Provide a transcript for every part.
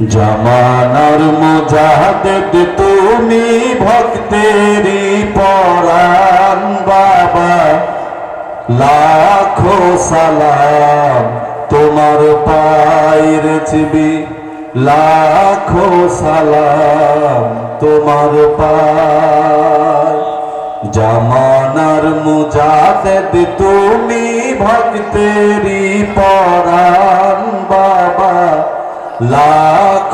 জামানার মুজাহিদ তুমি ভক্তেরই পরাণ বাবা। লাখো সালাম তোমার পায়ের চিবি লাখো সালাম তোমার পায়। জামানার মুজাহিদ তুমি ভক্তেরই পরাণ বাবা।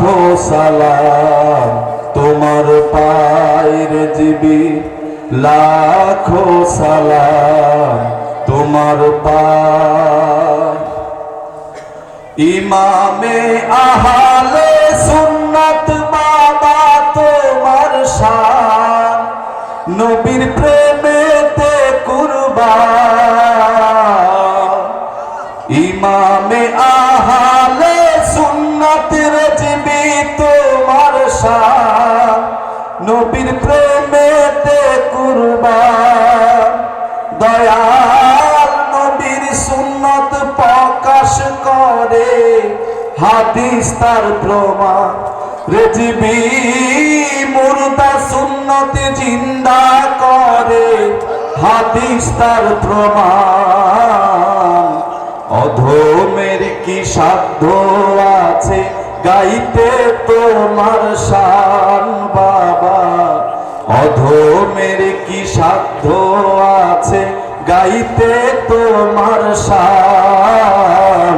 লাখো সালাম। তোমার পায়ের জিবি, লাখো সালাম। তোমার পায় ইমামে আহালে সুন্নাত বাবা, তোমার শান। নবীর প্রেমেতে কুরবান। ইমামে নবীর প্রেমেতে কুরবান। দয়াল নবীর সুন্নত প্রকাশ করে। হাদিস তার প্রমাণ। রেজিবি মুর্দা সুন্নত জিন্দা করে। হাদিস তার প্রমাণ। অধমের কি সাধ্য আছে? গাইতে তোমার শান, বাবা। অধমের কি সাধ্য আছে? গাইতে তোমার শান।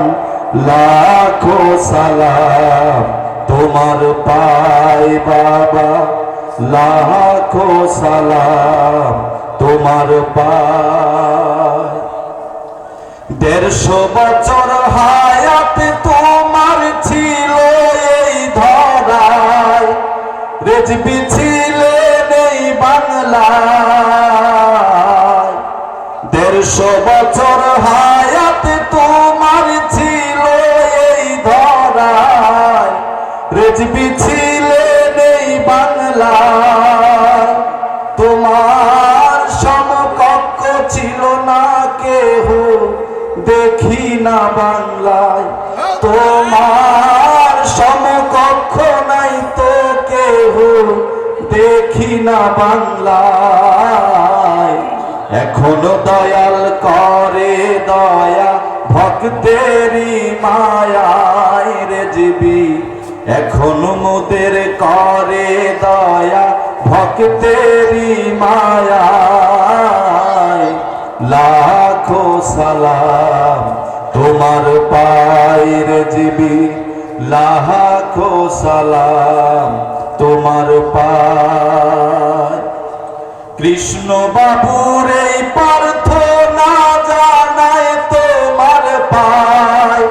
লাখো সালাম তোমার পাই, বাবা। লাখো সালাম তোমার পায় দেড়শো বছর হায়াত তোমার ছিল রেজবি ছিলেন এই বাংলায়। দেড়শো বছর হায়াত তোমার ছিল এই ধরায়। রেজবি ছিলেন এই বাংলায়। তোমার সমকক্ষ ছিল না কেহ, দেখি না বাংলায়। দেখি না বাংলায়। এখনও দয়াল করে দয়া, ভক্তেরই মায়ায় রে জীবী। এখনও মোদের করে দয়া, ভক্তেরই মায়ায়। লাখো সালাম তোমার পায়ের জীবী। লাখো সালাম তোমার কৃষ্ণ বাবুর এই প্রার্থনা জানাই তোমার পায়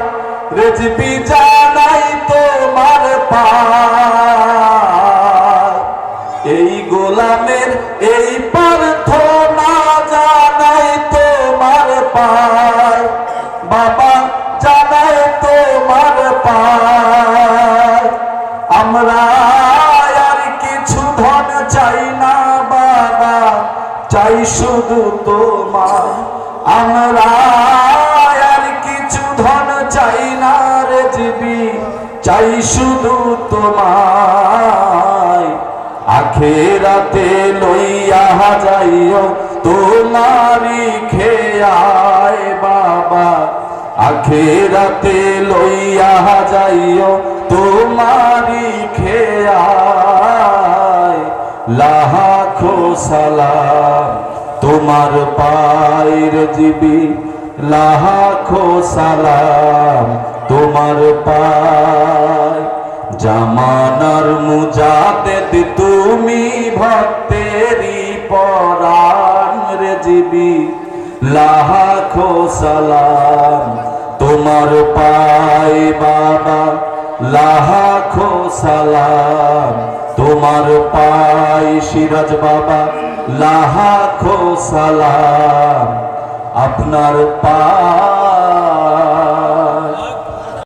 রেজবি জানাই তোমার পায় এই গোলামের, এই চাই শুধু তোমার। আমরা আর কিছু ধন চাই না রে জীবি, চাই শুধু তোমায়। আখেরাতে লইয়া যাইও তোমারি খেয়ায় বাবা। আখেরাতে লইয়া যাইও তোমারি খেয়ায় সালাম তোমার পায়ের জীবী লাখো সালাম, তোমার পায় জামানার মুজাদেদ তুমি ভক্তেরি পরাণ রে জীবী লাখো সালাম, তোমার পায় বাবা লাখো সালাম। তোমার পাই সিরাজ বাবা লাহা সালাম। আপনার পায়